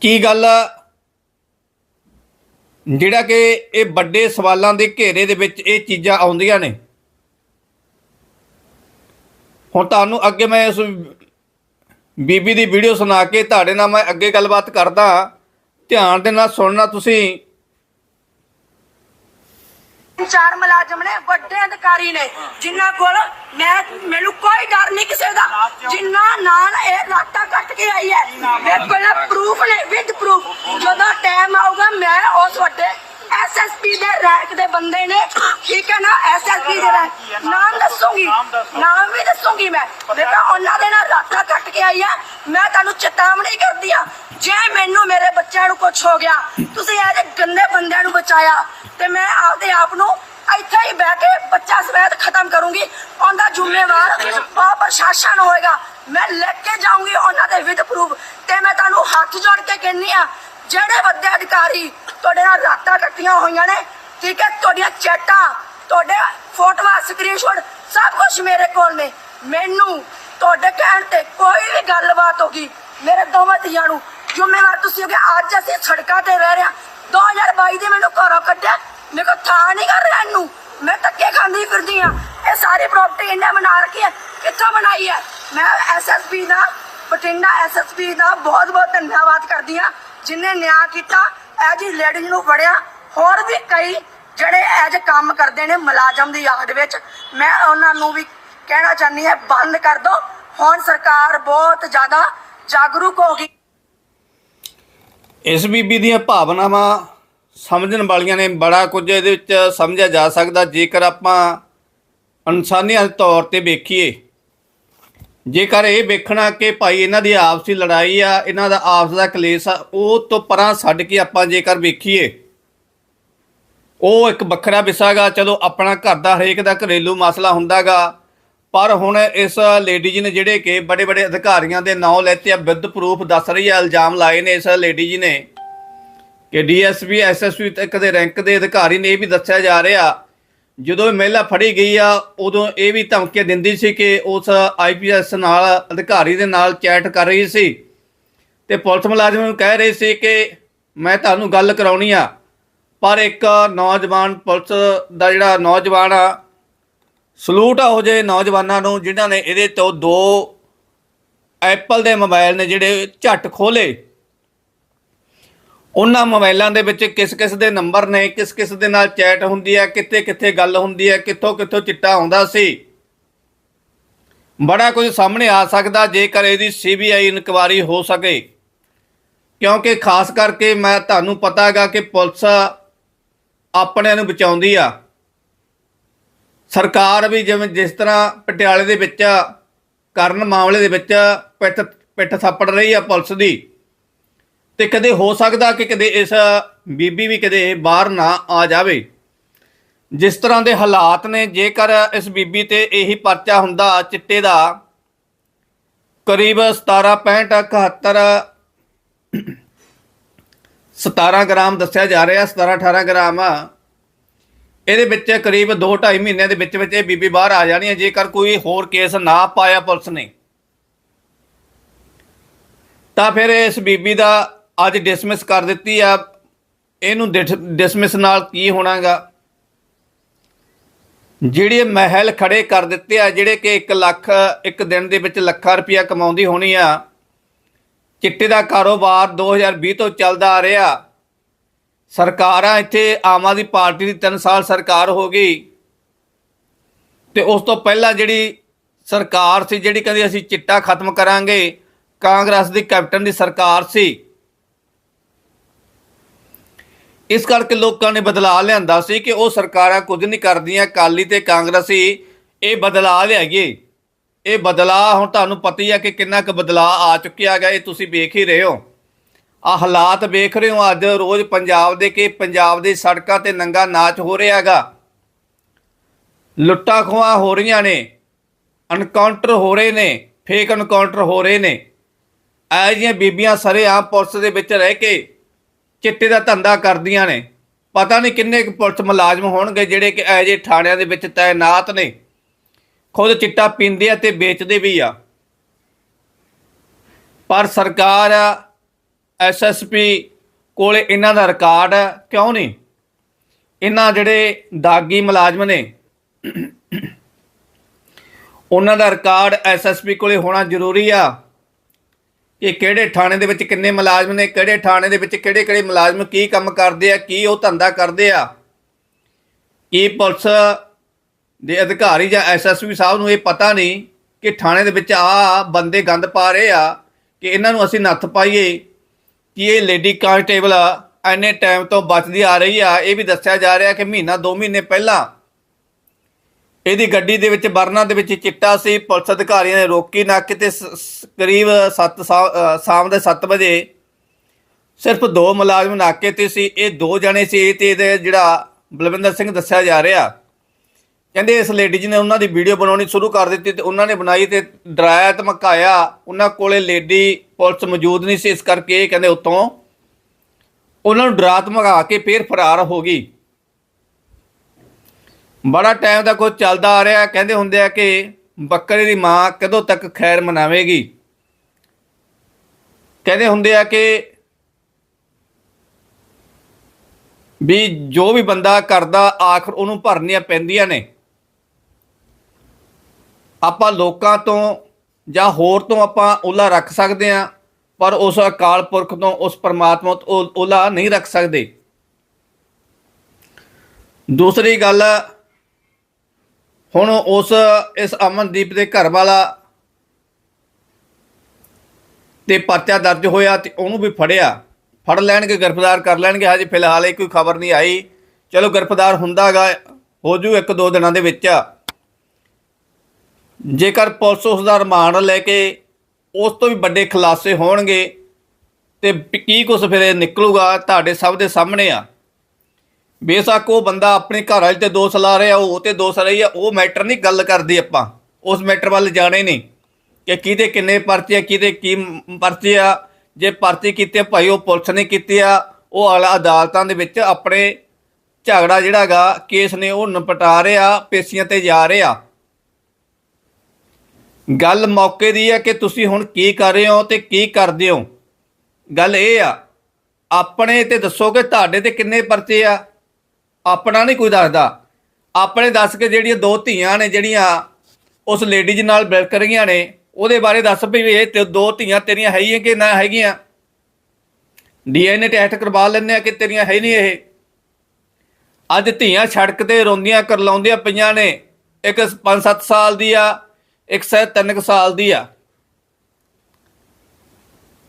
ਕੀ ਗੱਲ ਜਿਹੜਾ ਕਿ ਇਹ ਵੱਡੇ ਸਵਾਲਾਂ ਦੇ ਘੇਰੇ ਦੇ ਵਿੱਚ ਇਹ ਚੀਜ਼ਾਂ ਆਉਂਦੀਆਂ ਨੇ। ਹੁਣ ਤੁਹਾਨੂੰ ਅੱਗੇ ਮੈਂ ਇਸ ਬੀਬੀ ਦੀ ਵੀਡੀਓ ਸੁਣਾ ਕੇ ਤੁਹਾਡੇ ਨਾਲ ਮੈਂ ਅੱਗੇ ਗੱਲਬਾਤ ਕਰਦਾ ਧਿਆਨ ਦੇ ਨਾਲ ਸੁਣਨਾ ਤੁਸੀਂ। ਚਾਰ ਮੁਲਾਜ਼ਮ ਨੇ, ਵੱਡੇ ਅਧਿਕਾਰੀ ਨੇ, ਜਿਨ੍ਹਾਂ ਕੋਲ ਮੈਂ ਮੈਨੂੰ ਕੋਈ ਡਰ ਨਹੀਂ ਕਿਸੇ ਦਾ। ਜਿਨ੍ਹਾਂ ਨਾਲ ਇਹ ਲਾਟਾ ਕੱਟ ਕੇ ਆਈ ਹੈ। ਮੇਰੇ ਕੋਲ ਪ੍ਰੂਫ ਨੇ ਵਿਦ ਪ੍ਰੂਫ ਜਦੋਂ ਟਾਈਮ ਆਊਗਾ, ਮੈਂ ਉਸ ਵੱਡੇ ਐਸਐਸਪੀ ਦੇ ਰੈਂਕ ਦੇ ਬੰਦੇ ਨੇ, ਠੀਕ ਹੈ ਨਾ ਐਸਐਸਪੀ ਦੇ ਰੈਂਕ ਨਾਮ ਦੱਸੂਗੀ। ਨਾਮ ਵੀ ਦੱਸੂਗੀ ਮੈਂ। ਦੇਖਾ, ਉਹਨਾਂ ਦੇ ਨਾਲ ਲਾਟਾ ਕੱਟ ਕੇ ਆਈ ਆ ਮੈਂ ਤੁਹਾਨੂੰ ਚੇਤਾਵਨੀ ਕਰਦੀ ਆ ਜੇ ਮੈਨੂੰ ਮੇਰੇ ਬੱਚਿਆਂ ਨੂੰ ਕੁਝ ਹੋ ਗਿਆ, ਤੁਸੀਂ ਇਹ ਜਿਹੇ ਗੰਦੇ ਬੰਦਿਆਂ ਨੂੰ ਬਚਾਇਆ ਤੇ ਮੈਂ ਆਪਦੇ ਆਪ ਨੂੰ ਇੱਥੇ ਹੀ ਬਹਿ ਕੇ ਬੱਚਾ ਸਮੇਤ ਖਤਮ ਕਰੂੰਗੀ। ਉਹਦਾ ਜ਼ਿੰਮੇਵਾਰ ਉਹ ਪ੍ਰਸ਼ਾਸਨ ਹੋਏਗਾ। ਮੈਂ ਲੈ ਕੇ ਜਾਊਂਗੀ ਉਹਨਾਂ ਦੇ ਵਿਦ ਪ੍ਰੂਫ ਤੇ ਮੈਂ ਤੁਹਾਨੂੰ ਹੱਥ ਜੋੜ ਕੇ ਕਹਿੰਨੀ ਆ ਜਿਹੜੇ ਵੱਡੇ ਅਧਿਕਾਰੀ ਤੁਹਾਡੇ ਨਾਲ ਰਾਤਾਂ ਕੱਟੀਆਂ ਹੋਈਆਂ ਨੇ, ਠੀਕ ਹੈ, ਤੁਹਾਡੀਆਂ ਚੈਟਾਂ, ਤੁਹਾਡੇ ਫੋਟੋਆਂ ਸਕਰੀਨਸ਼ਾਟ ਸਭ ਕੁਝ ਮੇਰੇ ਕੋਲ ਨੇ। ਮੈਨੂੰ ਤੁਹਾਡੇ ਕਹਿਣ ਤੇ ਕੋਈ ਵੀ ਗੱਲਬਾਤ ਹੋਗੀ ਮੇਰੇ ਦੋਵਾਂ ਧੀਆਂ ਨੂੰ ਜ਼ਿੰਮੇਵਾਰ ਤੁਸੀਂ ਹੋ ਅੱਜ ਅਸੀਂ ਸੜਕਾਂ ਤੇ ਰਹਿ ਰਹੇ ਹਾਂ। 2022 ਦੇ ਮੈਨੂੰ ਘਰੋਂ ਕੱਢਿਆ। ਮੇਰੇ ਕੋਲ ਥਾਂ ਨਹੀਂ ਕਰ ਰਿਹਾ ਇਹਨੂੰ ਮੈਂ ਧੱਕੇ ਖਾਂਦੀ ਫਿਰਦੀ ਆ। ਇਹ ਸਾਰੀ ਪ੍ਰਾਪਰਟੀ ਇਹਨੇ ਬਣਾ ਰੱਖੀ ਹੈ। ਕਿੱਥੋਂ ਬਣਾਈ ਹੈ? ਮੈਂ ਐਸਐਸਪੀ ਦਾ, ਬਠਿੰਡਾ ਐਸਐਸਪੀ ਦਾ ਬਹੁਤ ਬਹੁਤ ਧੰਨਵਾਦ ਕਰਦੀ ਆ। ਜਿਨੇ ਨਿਆਂ ਕੀਤਾ, ਇਹ ਜੀ ਲੇਡੀਜ਼ ਨੂੰ ਫੜਿਆ। ਹੋਰ ਵੀ ਕਈ ਜਿਹੜੇ ਇਹ ਜਿਹੇ ਕੰਮ ਕਰਦੇ ਨੇ ਮੁਲਾਜ਼ਮ ਦੀ ਯਾਦ ਵਿੱਚ, ਮੈਂ ਉਹਨਾਂ ਨੂੰ ਵੀ ਕਹਿਣਾ ਚਾਹੁੰਦੀ ਹਾਂ, ਬੰਦ ਕਰ ਦਿਓ ਹੁਣ ਸਰਕਾਰ ਬਹੁਤ ਜ਼ਿਆਦਾ ਜਾਗਰੂਕ ਹੋ ਗਈ। ਇਸ ਬੀਬੀ ਦੀਆਂ ਭਾਵਨਾਵਾਂ ਸਮਝਣ ਵਾਲੀਆਂ ਨੇ ਬੜਾ ਕੁਝ ਇਹਦੇ ਵਿੱਚ ਸਮਝਿਆ ਜਾ ਸਕਦਾ। ਜੇਕਰ ਆਪਾਂ ਇਨਸਾਨੀਅਤ ਤੌਰ ਤੇ ਵੇਖੀਏ, ਜੇਕਰ ਇਹ ਵੇਖਣਾ ਕਿ ਭਾਈ ਇਹਨਾਂ ਦੀ ਆਪਸੀ ਲੜਾਈ ਆ, ਇਹਨਾਂ ਦਾ ਆਪਸ ਦਾ ਕਲੇਸ਼ ਆ, ਉਹ ਤੋਂ ਪਰਾਂ ਛੱਡ ਕੇ ਆਪਾਂ ਜੇਕਰ ਵੇਖੀਏ, ਉਹ ਇੱਕ ਵੱਖਰਾ ਵਿਸਾਗਾ ਚਲੋ ਆਪਣਾ ਘਰ ਦਾ ਹਰੇਕ ਦਾ ਘਰੇਲੂ ਮਸਲਾ ਹੁੰਦਾਗਾ। ਪਰ ਹੁਣ ਇਸ ਲੇਡੀ ਜੀ ਨੇ ਜਿਹੜੇ ਕਿ ਬੜੇ ਬੜੇ ਅਧਿਕਾਰੀਆਂ ਦੇ ਨਾਂ ਲੈਤੇ ਆ ਵਿਦ ਪ੍ਰੂਫ ਦੱਸ ਰਹੀ ਆ, ਇਲਜ਼ਾਮ ਲਾਏ ਨੇ ਇਸ ਲੇਡੀ ਜੀ ਨੇ। ਕਿ ਡੀਐਸਪੀ ਐਸਐਸਪੀ ਤੱਕ ਦੇ ਰੈਂਕ ਦੇ ਅਧਿਕਾਰੀ ਨੇ ਇਹ ਵੀ ਦੱਸਿਆ ਜਾ ਰਿਹਾ, ਜਦੋਂ ਇਹ ਮਹਿਲਾ ਫੜੀ ਗਈ ਆ, ਉਦੋਂ ਇਹ ਵੀ ਧਮਕੀਆਂ ਦਿੰਦੀ ਸੀ ਕਿ ਉਸ ਆਈਪੀਐਸ ਨਾਲ, ਅਧਿਕਾਰੀ ਦੇ ਨਾਲ ਚੈਟ ਕਰ ਰਹੀ ਸੀ। ਤੇ ਪੁਲਿਸ ਮੁਲਾਜ਼ਮ ਨੂੰ ਕਹਿ ਰਹੀ ਸੀ ਕਿ ਮੈਂ ਤੁਹਾਨੂੰ ਗੱਲ ਕਰਾਉਣੀ ਆ, ਪਰ ਇੱਕ ਨੌਜਵਾਨ ਪੁਲਿਸ ਦਾ ਜਿਹੜਾ ਨੌਜਵਾਨ ਆ ਸਲੂਟ ਆ ਉਹ ਜੇ ਨੌਜਵਾਨਾਂ ਨੂੰ, ਜਿਨ੍ਹਾਂ ਨੇ ਇਹਦੇ ਤੋਂ ਦੋ ਐਪਲ ਦੇ ਮੋਬਾਈਲ ਨੇ ਜਿਹੜੇ ਝੱਟ ਖੋਲੇ ਉਹਨਾਂ ਮੋਬਾਈਲਾਂ ਦੇ ਵਿੱਚ ਕਿਸ ਕਿਸ ਦੇ ਨੰਬਰ ਨੇ, ਕਿਸ ਕਿਸ ਦੇ ਨਾਲ ਚੈਟ ਹੁੰਦੀ ਹੈ, ਕਿੱਥੇ ਕਿੱਥੇ ਗੱਲ ਹੁੰਦੀ ਹੈ, ਕਿੱਥੋਂ ਕਿੱਥੋਂ ਚਿੱਟਾ ਆਉਂਦਾ ਸੀ। ਬੜਾ ਕੁਝ ਸਾਹਮਣੇ ਆ ਸਕਦਾ ਜੇਕਰ ਇਹਦੀ ਸੀਬੀਆਈ ਇਨਕੁਆਰੀ ਹੋ ਸਕੇ। ਕਿਉਂਕਿ ਖਾਸ ਕਰਕੇ ਮੈਂ ਤੁਹਾਨੂੰ ਪਤਾ ਹੈਗਾ ਕਿ ਪੁਲਿਸ ਆਪਣਿਆਂ ਨੂੰ ਬਚਾਉਂਦੀ ਆ। ਸਰਕਾਰ ਵੀ ਜਿਵੇਂ ਜਿਸ ਤਰ੍ਹਾਂ ਪਟਿਆਲੇ ਦੇ ਵਿੱਚ ਕਰਨ ਮਾਮਲੇ ਦੇ ਵਿੱਚ ਪਿੱਠ ਪਿੱਠ ਥਾਪੜ ਰਹੀ ਆ ਪੁਲਿਸ ਦੀ, ਤੇ ਕਦੇ ਹੋ ਸਕਦਾ ਕਿ ਕਦੇ ਇਸ ਬੀਬੀ ਵੀ ਕਦੇ ਬਾਹਰ ਨਾ ਆ ਜਾਵੇ। ਜਿਸ ਤਰ੍ਹਾਂ ਦੇ ਹਾਲਾਤ ਨੇ, ਜੇਕਰ ਇਸ ਬੀਬੀ ਤੇ ਇਹੀ ਪਰਚਾ ਹੁੰਦਾ ਚਿੱਟੇ ਦਾ, ਕਰੀਬ 17 65 71 17 ਗ੍ਰਾਮ ਦੱਸਿਆ ਜਾ ਰਿਹਾ 17 18 ਗ੍ਰਾਮ ਇਹਦੇ ਵਿੱਚ ਕਰੀਬ 2 2.5 ਮਹੀਨਿਆਂ ਦੇ ਵਿੱਚ ਵਿੱਚ ਇਹ ਬੀਬੀ ਬਾਹਰ ਆ ਜਾਣੀ ਹੈ, ਜੇਕਰ ਕੋਈ ਹੋਰ ਕੇਸ ਨਾ ਪਾਇਆ ਪੁਲਿਸ ਨੇ। ਤਾਂ ਫਿਰ ਇਸ ਬੀਬੀ ਦਾ ਅੱਜ ਡਿਸਮਿਸ ਕਰ ਦਿੱਤੀ ਆ। ਇਹਨੂੰ ਡਿਸਮਿਸ ਨਾਲ ਕੀ ਹੋਣਾਗਾ? ਜਿਹੜੇ ਮਹਿਲ ਖੜੇ ਕਰ ਦਿੱਤੇ ਆ, ਜਿਹੜੇ ਕਿ 1 ਲੱਖ, ਇੱਕ ਦਿਨ ਦੇ ਵਿੱਚ ਲੱਖਾਂ ਰੁਪਇਆ ਕਮਾਉਂਦੀ ਹੋਣੀ ਆ, ਚਿੱਟੇ ਦਾ ਕਾਰੋਬਾਰ 2020 ਤੋਂ ਚੱਲਦਾ ਆ ਰਿਹਾ। ਸਰਕਾਰਾਂ ਇੱਥੇ ਆਮ ਆਦਮੀ ਪਾਰਟੀ ਦੀ 3 ਸਾਲ ਸਰਕਾਰ ਹੋ ਗਈ। ਤੇ ਉਸ ਤੋਂ ਪਹਿਲਾਂ ਜਿਹੜੀ ਸਰਕਾਰ ਸੀ, ਜਿਹੜੀ ਕਹਿੰਦੀ ਅਸੀਂ ਚਿੱਟਾ ਖਤਮ ਕਰਾਂਗੇ, ਕਾਂਗਰਸ ਦੀ ਕੈਪਟਨ ਦੀ ਸਰਕਾਰ ਸੀ। ਇਸ ਕਰਕੇ ਲੋਕਾਂ ਨੇ ਬਦਲਾਅ ਲਿਆਂਦਾ ਸੀ ਕਿ ਉਹ ਸਰਕਾਰਾਂ ਕੁਝ ਨਹੀਂ ਕਰਦੀਆਂ ਕਾਲੀ ਤੇ ਕਾਂਗਰਸੀ, ਇਹ ਬਦਲਾਅ ਲਿਆਈਏ। ਇਹ ਬਦਲਾਅ ਹੁਣ ਤੁਹਾਨੂੰ ਪਤਾ ਹੀ ਆ ਕਿ ਕਿੰਨਾ ਕੁ ਬਦਲਾਅ ਆ ਚੁੱਕਿਆ ਹੈਗਾ, ਇਹ ਤੁਸੀਂ ਵੇਖ ਹੀ ਰਹੇ ਹੋ। ਆ ਹਾਲਾਤ ਵੇਖ ਰਹੇ ਹੋ ਅੱਜ ਰੋਜ਼ ਪੰਜਾਬ ਦੇ ਕਿ ਪੰਜਾਬ ਦੀ ਸੜਕਾਂ ਤੇ ਨੰਗਾ ਨਾਚ ਹੋ ਰਿਹਾ ਹੈਗਾ। ਲੁੱਟਾਂ ਖੋਹਾਂ ਹੋ ਰਹੀਆਂ ਨੇ ਅਨਕਾਊਂਟਰ ਹੋ ਰਹੇ ਨੇ ਫੇਕ ਅਨਕਾਊਂਟਰ ਹੋ ਰਹੇ ਨੇ। ਐ ਜਿਹੀਆਂ ਬੀਬੀਆਂ ਸਰੇਆਮ ਪੁਲਿਸ ਦੇ ਵਿੱਚ ਰਹਿ ਕੇ ਚਿੱਟੇ ਦਾ ਧੰਦਾ ਕਰਦੀਆਂ ਨੇ। ਪਤਾ ਨਹੀਂ ਕਿੰਨੇ ਕੁ ਪੁਲਿਸ ਮੁਲਾਜ਼ਮ ਹੋਣਗੇ ਜਿਹੜੇ ਕਿ ਐ ਜੇ ਥਾਣਿਆਂ ਦੇ ਵਿੱਚ ਤਾਇਨਾਤ ਨੇ। ਖੁਦ ਚਿੱਟਾ ਪੀਂਦੇ ਆ ਤੇ ਵੇਚਦੇ ਵੀ ਆ। ਪਰ ਸਰਕਾਰ ਐਸਐਸਪੀ ਕੋਲੇ ਇਹਨਾਂ ਦਾ ਰਿਕਾਰਡ ਹੈ, ਕਿਉਂ ਨਹੀਂ? ਇਹਨਾਂ ਜਿਹੜੇ ਦਾਗੀ ਮੁਲਾਜ਼ਮ ਨੇ ਉਹਨਾਂ ਦਾ ਰਿਕਾਰਡ ਐਸਐਸਪੀ ਕੋਲੇ ਹੋਣਾ ਜ਼ਰੂਰੀ ਆ ਕਿ ਕਿਹੜੇ ਥਾਣੇ ਦੇ ਵਿੱਚ ਕਿੰਨੇ ਮੁਲਾਜ਼ਮ ਨੇ ਕਿਹੜੇ ਥਾਣੇ ਦੇ ਵਿੱਚ ਕਿਹੜੇ ਕਿਹੜੇ ਮੁਲਾਜ਼ਮ ਕੀ ਕੰਮ ਕਰਦੇ ਆ ਕੀ ਉਹ ਧੰਦਾ ਕਰਦੇ ਆ। ਕੀ ਪੁਲਿਸ ਦੇ ਅਧਿਕਾਰੀ ਜਾਂ ਐਸਐਸਪੀ ਸਾਹਿਬ ਨੂੰ ਇਹ ਪਤਾ ਨਹੀਂ ਕਿ ਥਾਣੇ ਦੇ ਵਿੱਚ ਆ ਬੰਦੇ ਗੰਦ ਪਾ ਰਹੇ ਆ ਕਿ ਇਹਨਾਂ ਨੂੰ ਅਸੀਂ ਨੱਥ ਪਾਈਏ। ਕਿ ਇਹ ਲੇਡੀ ਕਾਂਸਟੇਬਲ ਐਨੇ ਟਾਈਮ ਤੋਂ ਬਚਦੀ ਆ ਰਹੀ ਆ। ਇਹ ਵੀ ਦੱਸਿਆ ਜਾ ਰਿਹਾ ਕਿ ਮਹੀਨਾ 2 ਮਹੀਨੇ ਪਹਿਲਾਂ ਇਹਦੀ ਗੱਡੀ ਦੇ ਵਿੱਚ ਬਰਨਾ ਦੇ ਵਿੱਚ ਚਿੱਟਾ ਸੀ। ਪੁਲਿਸ ਅਧਿਕਾਰੀਆਂ ਨੇ ਰੋਕੀ ਨਾ ਕਿਤੇ ਸ- ਸ- ਕਰੀਬ 7 ਸ਼ਾਮ ਦੇ 7 ਵਜੇ। ਸਿਰਫ ਦੋ ਮੁਲਾਜ਼ਮ ਨਾਕੇ ਤੇ ਸੀ। ਇਹ ਦੋ ਜਣੇ ਸੀ ਤੇ ਇਹਦੇ ਜਿਹੜਾ ਬਲਵਿੰਦਰ ਸਿੰਘ ਦੱਸਿਆ ਜਾ ਰਿਹਾ। ਕਹਿੰਦੇ ਇਸ ਲੇਡੀ ਜੀ ਨੇ ਉਹਨਾਂ ਦੀ ਵੀਡੀਓ ਬਣਾਉਣੀ ਸ਼ੁਰੂ ਕਰ ਦਿੱਤੀ ਤੇ ਉਹਨਾਂ ਨੇ ਬਣਾਈ ਤੇ ਡਰਾਇਆ ਧਮਕਾਇਆ ਉਹਨਾਂ ਕੋਲੇ ਲੇਡੀ ਪੁਲਿਸ ਮੌਜੂਦ ਨਹੀਂ ਸੀ, ਇਸ ਕਰਕੇ ਇਹ ਕਹਿੰਦੇ ਉਤੋਂ ਉਹਨਾਂ ਨੂੰ ਡਰਾ ਧਮਕਾ ਕੇ ਫੇਰ ਫਰਾਰ ਹੋ ਗਈ। ਬੜਾ ਟਾਈਮ ਦਾ ਕੁਝ ਚੱਲਦਾ ਆ ਰਿਹਾ, ਕਹਿੰਦੇ ਹੁੰਦੇ ਆ ਕਿ ਬੱਕਰੇ ਦੀ ਮਾਂ ਕਦੋਂ ਤੱਕ ਖੈਰ ਮਨਾਵੇਗੀ? ਕਹਿੰਦੇ ਹੁੰਦੇ ਆ ਕਿ ਵੀ ਜੋ ਵੀ ਬੰਦਾ ਕਰਦਾ, ਆਖਰ ਉਹਨੂੰ ਭਰਨੀਆਂ ਪੈਂਦੀਆਂ ਨੇ। ਆਪਾਂ ਲੋਕਾਂ ਤੋਂ ਜਾਂ ਹੋਰ ਤੋਂ ਆਪਾਂ ਓਲਾ ਰੱਖ ਸਕਦੇ ਆ ਪਰ ਉਸ ਅਕਾਲ ਪੁਰਖ ਤੋਂ, ਉਸ ਪਰਮਾਤਮਾ ਤੋਂ ਓ- ਓਲਾ ਨਹੀਂ ਰੱਖ ਸਕਦੇ। ਦੂਸਰੀ ਗੱਲ, ਹੁਣ ਉਸ, ਇਸ ਅਮਨਦੀਪ ਦੇ ਘਰ ਵਾਲਾ ਤੇ ਪਰਚਾ ਦਰਜ ਹੋਇਆ ਤੇ ਉਹਨੂੰ ਵੀ ਫੜਿਆ। ਫੜ ਲੈਣਗੇ, ਗ੍ਰਿਫਤਾਰ ਕਰ ਲੈਣਗੇ। ਹਜੇ ਫਿਲਹਾਲ ਇਹ ਕੋਈ ਖਬਰ ਨਹੀਂ ਆਈ। ਚਲੋ, ਗ੍ਰਿਫਤਾਰ ਹੁੰਦਾਗਾ ਹੋ ਜੂ ਇੱਕ ਦੋ ਦਿਨਾਂ ਦੇ ਵਿੱਚ। ਜੇਕਰ ਪੁਲਿਸ ਉਸ ਦਾ ਰਿਮਾਂਡ ਲੈ ਕੇ ਉਸ ਤੋਂ ਵੀ ਵੱਡੇ ਖੁਲਾਸੇ ਹੋਣਗੇ ਤੇ ਕੀ ਕੁਝ ਫਿਰ ਇਹ ਨਿਕਲੂਗਾ ਤੁਹਾਡੇ ਸਭ ਦੇ ਸਾਹਮਣੇ ਆ। ਬੇਸ਼ੱਕ ਉਹ ਬੰਦਾ ਆਪਣੇ ਘਰ ਵਾਲੇ ਤੇ ਦੋਸ਼ ਲਾ ਰਿਹਾ ਉਹ ਤੇ ਦੋਸ਼ ਰਹੀ ਆ ਉਹ ਮੈਟਰ ਨਹੀਂ ਗੱਲ ਕਰਦੇ ਆਪਾਂ। ਉਸ ਮੈਟਰ ਵੱਲ ਜਾਣੇ ਨਹੀਂ ਕਿ ਕਿਹਦੇ ਕਿੰਨੇ ਪਰਚੇ ਆ ਕਿਹਦੇ ਕੀ ਪਰਚੇ ਆ। ਜੇ ਪਰਚੇ ਕੀਤੇ ਆ, ਭਾਈ ਉਹ ਪੁਲਿਸ ਨੇ ਕੀਤੇ ਆ ਉਹ ਆਲਾ ਅਦਾਲਤਾਂ ਦੇ ਵਿੱਚ ਆਪਣੇ ਝਗੜਾ ਜਿਹੜਾਗਾ ਕੇਸ ਨੇ ਉਹ ਨਿਪਟਾ ਰਿਹਾ ਪੇਸ਼ੀਆਂ ਤੇ ਜਾ ਰਿਹਾ। ਗੱਲ ਮੌਕੇ ਦੀ ਹੈ ਕਿ ਤੁਸੀਂ ਹੁਣ ਕੀ ਕਰ ਰਹੇ ਹੋ ਤੇ ਕੀ ਕਰਦੇ ਹੋ? ਗੱਲ ਇਹ ਆ, ਆਪਣੇ ਤੇ ਦੱਸੋ ਕਿ ਤੁਹਾਡੇ ਤੇ ਕਿੰਨੇ ਪਰਚੇ ਆ? ਆਪਣਾ ਨਹੀਂ ਕੋਈ ਦੱਸਦਾ। ਆਪਣੇ ਦੱਸ ਕੇ ਜਿਹੜੀਆਂ ਦੋ ਧੀਆਂ ਨੇ ਜਿਹੜੀਆਂ ਉਸ ਲੇਡੀਜ਼ ਨਾਲ ਬਿਲਕ ਰਹੀਆਂ ਨੇ, ਉਹਦੇ ਬਾਰੇ ਦੱਸ ਵੀ ਇਹ ਤੇ ਦੋ ਧੀਆਂ ਤੇਰੀਆਂ ਹੈਗੀਆਂ ਕਿ ਨਾ ਹੈਗੀਆਂ? ਡੀਐਨਏ ਟੈਸਟ ਕਰਵਾ ਲੈਂਦੇ ਆ ਕਿ ਤੇਰੀਆਂ ਹੈ ਨਹੀਂ ਇਹ? ਅੱਜ ਧੀਆਂ ਸੜਕ ਤੇ ਰੋਂਦੀਆਂ, ਕਰਲਾਉਂਦੀਆਂ ਪਈਆਂ ਨੇ। ਇੱਕ 5-7 ਸਾਲ ਦੀ ਆ ਇੱਕ ਸ਼ਾਇਦ 3 ਸਾਲ ਦੀ ਆ।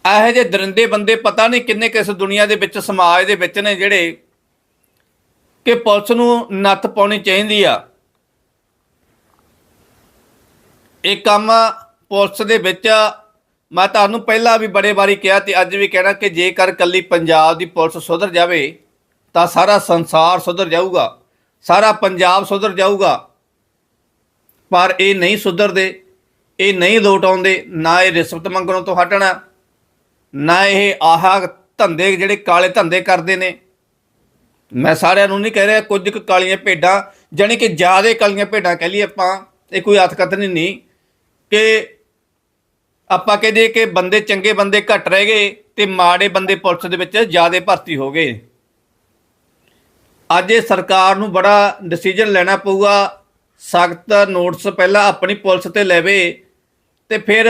ਇਹੋ ਜਿਹੇ ਦਰਿੰਦੇ ਬੰਦੇ ਪਤਾ ਨਹੀਂ ਕਿੰਨੇ ਕਿਸ ਦੁਨੀਆ ਦੇ ਵਿੱਚ, ਸਮਾਜ ਦੇ ਵਿੱਚ ਨੇ ਜਿਹੜੇ ਕਿ ਪੁਲਿਸ ਨੂੰ ਨੱਥ ਪਾਉਣੀ ਚਾਹੀਦੀ ਆ। ਇਹ ਕੰਮ ਪੁਲਿਸ ਦੇ ਵਿੱਚ ਮੈਂ ਤੁਹਾਨੂੰ ਪਹਿਲਾਂ ਵੀ ਬੜੇ ਵਾਰੀ ਕਿਹਾ ਤੇ ਅੱਜ ਵੀ ਕਹਿਣਾ ਕਿ ਜੇਕਰ ਕੱਲੀ ਪੰਜਾਬ ਦੀ ਪੁਲਿਸ ਸੁਧਰ ਜਾਵੇ, ਤਾਂ ਸਾਰਾ ਸੰਸਾਰ ਸੁਧਰ ਜਾਊਗਾ। ਸਾਰਾ ਪੰਜਾਬ ਸੁਧਰ ਜਾਊਗਾ। ਪਰ ਇਹ ਨਹੀਂ ਸੁਧਰਦੇ, ਇਹ ਨਹੀਂ ਲੋਟ ਆਉਂਦੇ, ਨਾ ਇਹ ਰਿਸ਼ਵਤ ਮੰਗਣੋਂ ਤੋਂ ਹਟਣਾ, ਨਾ ਇਹ ਆਹ ਧੰਦੇ ਜਿਹੜੇ ਕਾਲੇ ਧੰਦੇ ਕਰਦੇ ਨੇ। ਮੈਂ ਸਾਰਿਆਂ ਨੂੰ ਨਹੀਂ ਕਹਿ ਰਿਹਾ ਕੁਝ ਕੁ ਕਾਲੀਆਂ ਭੇਡਾਂ, ਜਾਣੀ ਕਿ ਜ਼ਿਆਦੇ ਕਾਲੀਆਂ ਭੇਡਾਂ ਕਹਿ ਲਈ ਆਪਾਂ, ਇਹ ਕੋਈ ਅਤਕਤ ਨਹੀਂ ਨਹੀਂ। ਕਿ ਆਪਾਂ ਕਹਦੇ ਕਿ ਬੰਦੇ ਚੰਗੇ ਬੰਦੇ ਘਟ ਰਹਿ ਗਏ ਤੇ ਮਾੜੇ ਬੰਦੇ ਪੁਲਿਸ ਦੇ ਵਿੱਚ ਜ਼ਿਆਦੇ ਭਰਤੀ ਹੋ ਗਏ। ਅੱਜ ਇਹ ਸਰਕਾਰ ਨੂੰ ਬੜਾ ਡਿਸੀਜਨ ਲੈਣਾ ਪਊਗਾ ਸਖਤ ਨੋਟਿਸ ਪਹਿਲਾਂ ਆਪਣੀ ਪੁਲਿਸ ਤੇ ਲੈਵੇ ਤੇ ਫਿਰ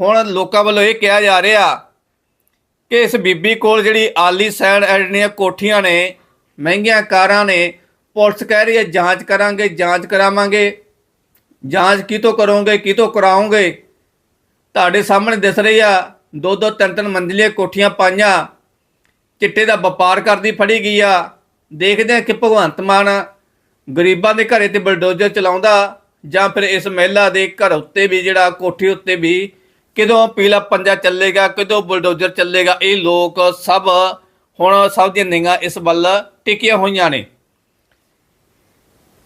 ਹੁਣ ਲੋਕਾਂ ਵੱਲੋਂ ਇਹ ਕਿਹਾ ਜਾ ਰਿਹਾ ਕਿ ਇਸ ਬੀਬੀ ਕੋਲ ਜਿਹੜੀ ਆਲੀ ਸੈਂਡ ਜਿਹੜੀਆਂ ਕੋਠੀਆਂ ਨੇ, ਮਹਿੰਗੀਆਂ ਕਾਰਾਂ ਨੇ, ਪੁਲਿਸ ਕਹਿ ਰਹੀ ਹੈ ਜਾਂਚ ਕਰਾਂਗੇ, ਜਾਂਚ ਕਰਾਵਾਂਗੇ। ਜਾਂਚ ਕਿਤੋਂ ਕਰੋਗੇ, ਕਿਤੋਂ ਕਰਾਓਗੇ? ਤੁਹਾਡੇ ਸਾਹਮਣੇ ਦਿਸ ਰਹੀ ਆ ਦੋ ਦੋ ਤਿੰਨ ਤਿੰਨ ਮੰਜ਼ਲੀਆਂ ਕੋਠੀਆਂ ਪਾਈਆਂ। ਚਿੱਟੇ ਦਾ ਵਪਾਰ ਕਰਦੀ ਫੜੀ ਗਈ ਆ। ਦੇਖਦੇ ਆ ਕਿ ਭਗਵੰਤ ਮਾਨ ਗਰੀਬਾਂ ਦੇ ਘਰੇ ਤੇ ਬਲਡੋਜ਼ਰ ਚਲਾਉਂਦਾ ਜਾਂ ਫਿਰ ਇਸ ਮਹਿਲਾ ਦੇ ਘਰ ਉੱਤੇ ਵੀ ਜਿਹੜਾ ਕੋਠੀ ਉੱਤੇ ਵੀ ਕਿਦੋਂ ਪੀਲਾ ਪੰਜਾ ਚੱਲੇਗਾ, ਕਿਦੋਂ ਬੁਲਡੋਜ਼ਰ ਚੱਲੇਗਾ, ਇਹ ਲੋਕ ਸਭ ਹੁਣ ਸਭ ਦੀਆਂ ਨਿਗਾਹ ਇਸ ਵੱਲ ਟਿਕੀਆਂ ਹੋਈਆਂ ਨੇ।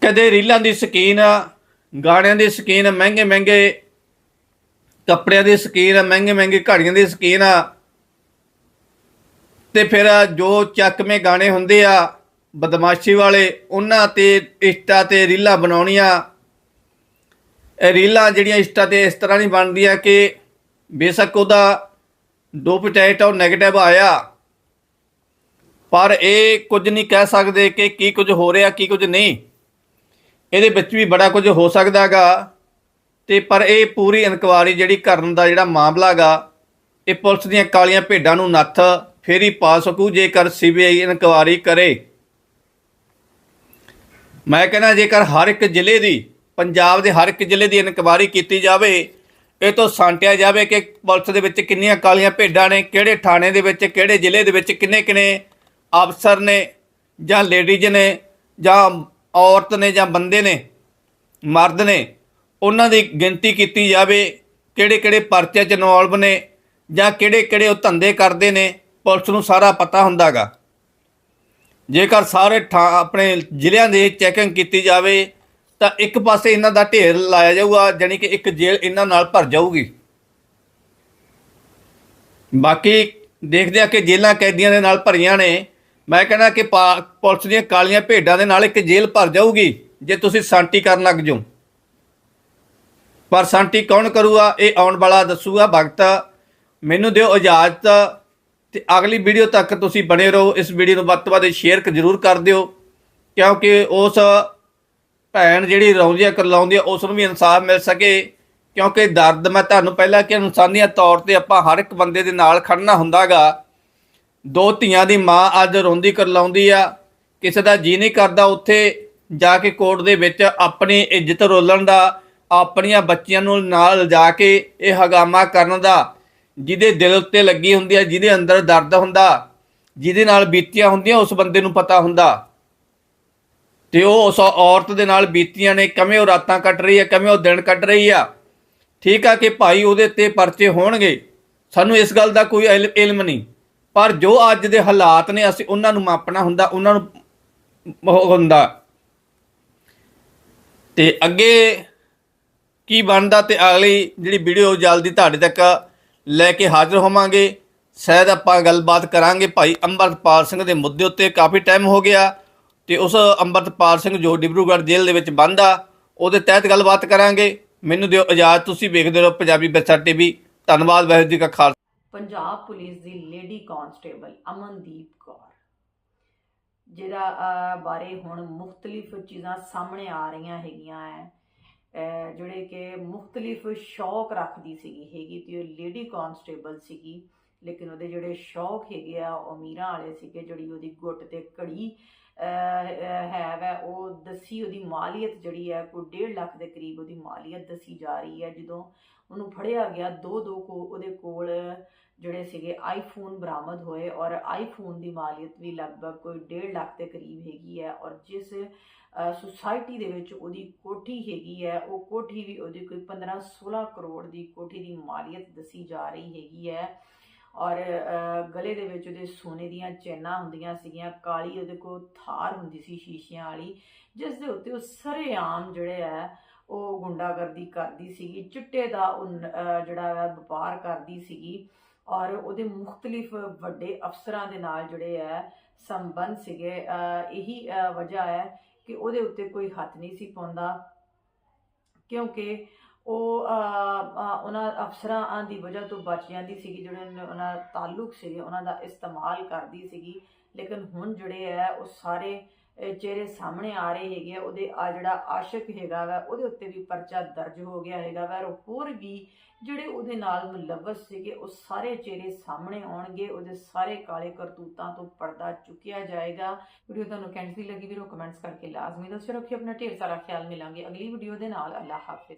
ਕਦੇ ਰੀਲਾਂ ਦੀ ਸਕੀਨ, ਗਾਣਿਆਂ ਦੀ ਸਕੀਨ ਮਹਿੰਗੇ ਮਹਿੰਗੇ ਕੱਪੜਿਆਂ ਦੀ ਸਕੀਨ ਮਹਿੰਗੇ ਮਹਿੰਗੇ ਘੜੀਆਂ ਦੀ ਸਕੀਨ, ਤੇ ਫਿਰ ਜੋ ਚੱਕਵੇਂ ਗਾਣੇ ਹੁੰਦੇ ਆ ਬਦਮਾਸ਼ੀ ਵਾਲੇ, ਉਹਨਾਂ ਤੇ ਇੰਸਟਾ ਤੇ ਰੀਲਾਂ ਬਣਾਉਣੀਆਂ। ਇਹ ਰੀਲਾਂ ਜਿਹੜੀਆਂ ਇੰਸਟਾ ਤੇ ਇਸ ਤਰ੍ਹਾਂ ਨਹੀਂ ਬਣਦੀਆਂ ਕਿ ਬੇਸ਼ੱਕ ਉਹਦਾ ਡੋਪਟੈਟ ਉਹ 네ਗੇਟਿਵ ਆਇਆ। ਪਰ ਇਹ ਕੁਝ ਨਹੀਂ ਕਹਿ ਸਕਦੇ ਕਿ ਕੀ ਕੁਝ ਹੋ ਰਿਹਾ, ਕੀ ਕੁਝ ਨਹੀਂ। ਇਹਦੇ ਵਿੱਚ ਵੀ ਬੜਾ ਕੁਝ ਹੋ ਸਕਦਾਗਾ ਤੇ ਪਰ ਇਹ ਪੂਰੀ ਇਨਕੁਆਰੀ ਜਿਹੜੀ ਕਰਨ ਦਾ ਜਿਹੜਾ ਮਾਮਲਾ ਗਾ ਇਹ ਪੁਲਿਸ ਦੀਆਂ ਕਾਲੀਆਂ ਭੇਡਾਂ ਨੂੰ ਨੱਥ ਫੇਰ ਪਾ ਸਕੂ ਜੇਕਰ ਸੀਬੀਆਈ ਇਨਕੁਆਰੀ ਕਰੇ। ਮੈਂ ਕਹਿੰਦਾ ਜੇਕਰ ਹਰ ਇੱਕ ਜ਼ਿਲ੍ਹੇ ਦੀ, ਪੰਜਾਬ ਦੇ ਹਰ ਇੱਕ ਜ਼ਿਲ੍ਹੇ ਦੀ ਇਨਕੁਆਰੀ ਕੀਤੀ ਜਾਵੇ, ਇਹ ਤੋਂ ਸਾਂਟਿਆ ਜਾਵੇ ਕਿ ਪੁਲਿਸ ਦੇ ਵਿੱਚ ਕਿੰਨੀਆਂ ਕਾਲੀਆਂ ਭੇਡਾਂ ਨੇ, ਕਿਹੜੇ ਥਾਣੇ ਦੇ ਵਿੱਚ, ਕਿਹੜੇ ਜ਼ਿਲ੍ਹੇ ਦੇ ਵਿੱਚ ਕਿੰਨੇ ਕਿੰਨੇ ਅਫਸਰ ਨੇ, ਜਾਂ ਲੇਡੀਜ਼ ਨੇ, ਜਾਂ ਔਰਤ ਨੇ, ਜਾਂ ਬੰਦੇ ਨੇ, ਮਰਦ ਨੇ, ਉਹਨਾਂ ਦੀ ਗਿਣਤੀ ਕੀਤੀ ਜਾਵੇ, ਕਿਹੜੇ ਕਿਹੜੇ ਪਰਚੇ ਚ ਇਨਵੋਲਵ ਨੇ, ਜਾਂ ਕਿਹੜੇ ਕਿਹੜੇ ਉਹ ਧੰਦੇ ਕਰਦੇ ਨੇ, ਪੁਲਿਸ ਨੂੰ ਸਾਰਾ ਪਤਾ ਹੁੰਦਾਗਾ। ਜੇਕਰ ਸਾਰੇ ਥਾਂ ਆਪਣੇ ਜ਼ਿਲ੍ਹਿਆਂ ਦੇ ਚੈਕਿੰਗ ਕੀਤੀ ਜਾਵੇ, ਤਾਂ ਇੱਕ ਪਾਸੇ ਇਹਨਾਂ ਦਾ ਢੇਰ ਲਾਇਆ ਜਾਊਗਾ, ਜਾਣੀ ਕਿ ਇੱਕ ਜੇਲ੍ਹ ਇਹਨਾਂ ਨਾਲ ਭਰ ਜਾਊਗੀ। ਬਾਕੀ ਦੇਖਦੇ ਆ ਕਿ ਜੇਲ੍ਹਾਂ ਕੈਦੀਆਂ ਦੇ ਨਾਲ ਭਰੀਆਂ ਨੇ। ਮੈਂ ਕਹਿੰਦਾ ਕਿ ਪਾ- ਪੁਲਿਸ ਦੀਆਂ ਕਾਲੀਆਂ ਭੇਡਾਂ ਦੇ ਨਾਲ ਇੱਕ ਜੇਲ੍ਹ ਭਰ ਜਾਊਗੀ, ਜੇ ਤੁਸੀਂ ਸਾਂਟੀ ਕਰਨ ਲੱਗ ਜਾਓ। ਪਰ ਸਾਂਟੀ ਕੌਣ ਕਰੂਗਾ? ਇਹ ਆਉਣ ਵਾਲਾ ਦੱਸੂਗਾ। ਵਕਤ ਮੈਨੂੰ ਦਿਓ ਇਜਾਜ਼ਤ। ਤੇ ਅਗਲੀ ਵੀਡੀਓ ਤੱਕ ਤੁਸੀਂ ਬਣੇ ਰਹੋ। ਇਸ ਵੀਡੀਓ ਨੂੰ ਵੱਧ ਤੋਂ ਵੱਧ ਸ਼ੇਅਰ ਜ਼ਰੂਰ ਕਰ ਦਿਓ। ਕਿਉਂਕਿ ਉਸ ਭੈਣ ਜਿਹੜੀ ਰੌਂਦੀ ਕਰਲਾਉਂਦੀ ਆ, ਉਸ ਨੂੰ ਵੀ ਇਨਸਾਫ ਮਿਲ ਸਕੇ। ਕਿਉਂਕਿ ਦਰਦ ਮੈਂ ਤੁਹਾਨੂੰ ਪਹਿਲਾਂ ਕਿ ਇਨਸਾਨੀਅਤ ਤੌਰ ਤੇ ਆਪਾਂ ਹਰ ਇੱਕ ਬੰਦੇ ਦੇ ਨਾਲ ਖੜਨਾ ਹੁੰਦਾਗਾ ਦੋ ਧੀਆਂ ਦੀ ਮਾਂ ਅੱਜ ਰੋਂਦੀ ਕਰਲਾਉਂਦੀ ਆ। ਕਿਸੇ ਦਾ ਜੀ ਨਹੀਂ ਕਰਦਾ ਉੱਥੇ। ਜਾ ਕੇ ਕੋਰਟ ਦੇ ਵਿੱਚ ਆਪਣੀ ਇੱਜ਼ਤ ਰੋਲਣ ਦਾ, ਆਪਣੀਆਂ ਬੱਚੀਆਂ ਨੂੰ ਨਾਲ ਜਾ ਕੇ ਇਹ ਹਗਾਮਾ ਕਰਨ ਦਾ ਜਿਹਦੇ ਦਿਲ ਉੱਤੇ ਲੱਗੀ ਹੁੰਦੀ ਹੈ ਜਿਹਦੇ ਅੰਦਰ ਦਰਦ ਹੁੰਦਾ, ਜਿਹਦੇ ਨਾਲ ਬੀਤੀਆਂ ਹੁੰਦੀਆਂ, ਉਸ ਬੰਦੇ ਨੂੰ ਪਤਾ ਹੁੰਦਾ। ਤੇ ਉਹ ਉਸ ਔਰਤ ਦੇ ਨਾਲ ਬੀਤੀਆਂ ਨੇ, ਕਿਵੇਂ ਉਹ ਰਾਤਾਂ ਕੱਟ ਰਹੀ ਹੈ ਕਿਵੇਂ ਉਹ ਦਿਨ ਕੱਟ ਰਹੀ ਆ। ਠੀਕ ਆ ਕਿ ਭਾਈ ਉਹਦੇ ਤੇ ਪਰਚੇ ਹੋਣਗੇ। ਸਾਨੂੰ ਇਸ ਗੱਲ ਦਾ ਕੋਈ ਇਲ- ਇਲਮ ਨਹੀਂ। ਪਰ ਜੋ ਅੱਜ ਦੇ ਹਾਲਾਤ ਨੇ, ਅਸੀਂ ਉਹਨਾਂ ਨੂੰ ਮਾਪਣਾ ਹੁੰਦਾ, ਉਹਨਾਂ ਨੂੰ ਹੁੰਦਾ। ਤੇ ਅੱਗੇ ਕੀ ਬਣਦਾ ਤੇ ਅਗਲੀ ਜਿਹੜੀ ਵੀਡੀਓ ਜਲਦੀ ਤੁਹਾਡੇ ਤੱਕ ਲੈ ਕੇ ਹਾਜ਼ਰ ਹੋਵਾਂਗੇ। ਸ਼ਾਇਦ ਆਪਾਂ ਗੱਲਬਾਤ ਕਰਾਂਗੇ ਭਾਈ ਅੰਮ੍ਰਿਤਪਾਲ ਸਿੰਘ ਦੇ ਮੁੱਦੇ ਉੱਤੇ। ਕਾਫੀ ਟਾਈਮ ਹੋ ਗਿਆ ਤੇ ਉਸ ਅੰਮ੍ਰਿਤਪਾਲ ਸਿੰਘ ਜੋ ਡਿਬਰੂਗੜ੍ਹ ਜੇਲ੍ਹ ਦੇ ਵਿੱਚ ਬੰਦ ਆ, ਉਹਦੇ ਤਹਿਤ ਗੱਲਬਾਤ ਕਰਾਂਗੇ। ਮੈਨੂੰ ਦਿਓ ਇਜਾਜ਼ਤ, ਤੁਸੀਂ ਵੇਖਦੇ ਰਹੋ ਪੰਜਾਬੀ ਬੱਚਾ ਟੀਵੀ। ਧੰਨਵਾਦ, ਵਾਹਿਗੁਰੂ ਜੀ ਕਾ ਖਾਲਸਾ। ਪੰਜਾਬ ਪੁਲਿਸ ਦੀ ਲੇਡੀ ਕਾਂਸਟੇਬਲ ਅਮਨਦੀਪ ਕੌਰ, ਜਿਹੜਾ ਬਾਰੇ ਹੁਣ ਮੁxtਲਿਫ ਚੀਜ਼ਾਂ ਸਾਹਮਣੇ ਆ ਰਹੀਆਂ ਹੈਗੀਆਂ ਹੈ ਜਿਹੜੇ ਕਿ ਮੁxtਲਿਫ ਸ਼ੌਕ ਰੱਖਦੀ ਸੀਗੀ, ਹੈਗੀ ਤੇ ਉਹ ਲੇਡੀ ਕਾਂਸਟੇਬਲ ਸੀਗੀ, ਲੇਕਿਨ ਉਹਦੇ ਜਿਹੜੇ ਸ਼ੌਕ ਹੈਗੇ ਆ, ਉਹ ਅਮੀਰਾਂ ਵਾਲੇ ਸੀਗੇ, ਜਿਹੜੀ ਉਹਦੀ ਗੁੱਟ ਤੇ ਘੜੀ ਹੈ ਵੈ, ਉਹ ਦੱਸੀ ਉਹਦੀ ਮਾਲੀਅਤ ਜਿਹੜੀ ਹੈ, ਕੋਈ 1.5 ਲੱਖ ਦੇ ਕਰੀਬ ਉਹਦੀ ਮਾਲੀਅਤ ਦੱਸੀ ਜਾ ਰਹੀ ਹੈ, ਜਦੋਂ ਉਹਨੂੰ ਫੜਿਆ ਗਿਆ ਦੋ ਦੋ ਕੋ, ਉਹਦੇ ਕੋਲ ਜਿਹੜੇ ਸੀਗੇ ਆਈਫੋਨ ਬਰਾਮਦ ਹੋਏ ਔਰ ਆਈਫੋਨ ਦੀ ਮਾਲੀਅਤ ਵੀ ਲਗਭਗ ਕੋਈ 1.5 ਲੱਖ ਦੇ ਕਰੀਬ ਹੈਗੀ ਹੈ ਔਰ ਜਿਸ ਸੁਸਾਇਟੀ ਦੇ ਵਿੱਚ ਉਹਦੀ ਕੋਠੀ ਹੈਗੀ ਹੈ, ਉਹ ਕੋਠੀ ਵੀ ਉਹਦੀ ਕੋਈ 15 16 ਕਰੋੜ ਦੀ ਕੋਠੀ ਦੀ ਮਾਲੀਅਤ ਦੱਸੀ ਜਾ ਰਹੀ ਹੈਗੀ ਹੈ। ਔਰ ਗਲੇ ਦੇ ਵਿੱਚ ਉਹਦੇ ਸੋਨੇ ਦੀਆਂ ਚੈਨਾਂ ਹੁੰਦੀਆਂ ਸੀਗੀਆਂ, ਕਾਲੀ ਉਹਦੇ ਕੋਲ ਥਾਰ ਹੁੰਦੀ ਸੀ ਸ਼ੀਸ਼ਿਆਂ ਵਾਲੀ, ਜਿਸ ਦੇ ਉੱਤੇ ਉਹ ਸਰੇਆਮ ਜਿਹੜੇ ਹੈ ਉਹ ਗੁੰਡਾਗਰਦੀ ਕਰਦੀ ਸੀਗੀ, ਚਿੱਟੇ ਦਾ ਉਹ ਜਿਹੜਾ ਹੈ ਵਪਾਰ ਕਰਦੀ ਸੀਗੀ, ਔਰ ਉਹਦੇ ਮੁxtਲਿਫ ਵੱਡੇ ਅਫਸਰਾਂ ਦੇ ਨਾਲ ਜਿਹੜੇ ਹੈ ਸੰਬੰਧ ਸੀਗੇ ਇਹੀ ਵਜ੍ਹਾ ਹੈ ਕਿ ਉਹਦੇ ਉੱਤੇ ਕੋਈ ਹੱਥ ਨਹੀਂ ਸੀ ਪਾਉਂਦਾ, ਕਿਉਂਕਿ ਉਹ ਉਹਨਾਂ ਅਫਸਰਾਂ ਦੀ ਵਜ੍ਹਾ ਤੋਂ ਬਚ ਜਾਂਦੀ ਸੀਗੀ, ਜਿਹੜੇ ਉਹਨਾਂ ਉਹਨਾਂ ਤਾਲੁਕ ਸੀਗੇ, ਉਹਨਾਂ ਦਾ ਇਸਤੇਮਾਲ ਕਰਦੀ ਸੀਗੀ। ਲੇਕਿਨ ਹੁਣ ਜਿਹੜੇ ਹੈ, ਉਹ ਸਾਰੇ ਚਿਹਰੇ ਸਾਹਮਣੇ ਆ ਰਹੇ ਹੈਗੇ ਆ। ਉਹਦੇ ਆ ਜਿਹੜਾ ਆਸ਼ਿਕ ਹੈਗਾ ਵਾ, ਉਹਦੇ ਉੱਤੇ ਵੀ ਪਰਚਾ ਦਰਜ ਹੋ ਗਿਆ ਹੈਗਾ ਵਾ। ਔਰ ਹੋਰ ਵੀ ਜਿਹੜੇ ਉਹਦੇ ਨਾਲ ਮੁਲਵਸ ਸੀਗੇ, ਉਹ ਸਾਰੇ ਚਿਹਰੇ ਸਾਹਮਣੇ ਆਉਣਗੇ, ਉਹਦੇ ਸਾਰੇ ਕਾਲੇ ਕਰਤੂਤਾਂ ਤੋਂ ਪਰਦਾ ਚੁੱਕਿਆ ਜਾਏਗਾ। ਵੀਡੀਓ ਤੁਹਾਨੂੰ ਕੈਂਸੀ ਲੱਗੀ ਵੀਰੋ, ਕਮੈਂਟਸ ਕਰਕੇ ਲਾਜ਼ਮੀ ਦੱਸਿਓ। ਰੱਖਿਓ ਆਪਣਾ ਢੇਰ ਸਾਰਾ ਖਿਆਲ ਮਿਲਾਂਗੇ ਅਗਲੀ ਵੀਡੀਓ ਦੇ ਨਾਲ। ਅੱਲਾਹ ਹਾਫਿਜ਼।